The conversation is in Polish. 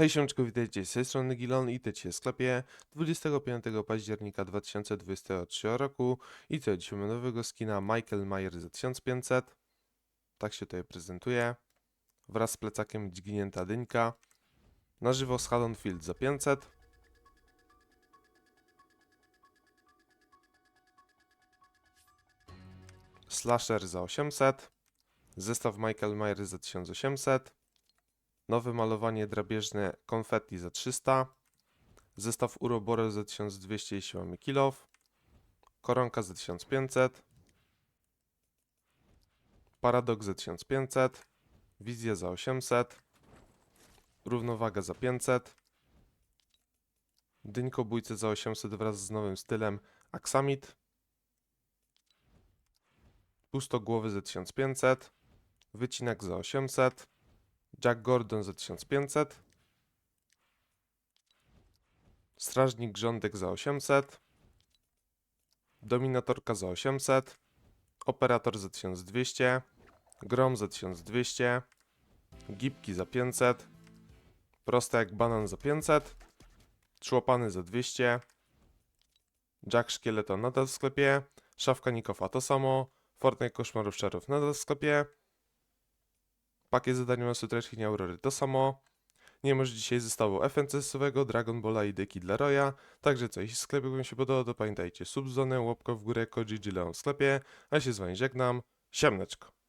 Hej siemczko, witajcie z tej strony Gilon i witajcie w sklepie 25 października 2023 roku. I co, dzisiaj nowego skina Michael Myers za 1500 tak się tutaj prezentuje. Wraz z plecakiem dźgnięta dynka na żywo z Haddonfield za 500 Slasher za 800 zestaw Michael Myers za 1800 Nowe malowanie drapieżne konfetti za 300. Zestaw Uroboros za 1200 jeśli. Koronka za 1500. Paradoks za 1500. Wizja za 800. Równowaga za 500. Dyńkobójcy za 800 wraz z nowym stylem Aksamit. Pustogłowy za 1500. Wycinek za 800. Jack Gordon za 1500. Strażnik Grządek za 800. Dominatorka za 800. Operator za 1200. Grom za 1200. Gipki za 500. Proste jak banan za 500. Szłopany za 200. Jack Szkieleton nadal w sklepie. Szafka Nikofa to samo. Fortnite Koszmarów Czarów nadal w sklepie. Pakiet zadaniowy Sutreczki Aurory to samo. Nie masz dzisiaj zestawu FNCS-owego, Dragon Balla i deki dla Roya. Także co, jeśli sklep wam się podobał, to pamiętajcie subzonę, łapka w górę, Leon w sklepie. A ja się z wami żegnam. Siemneczko.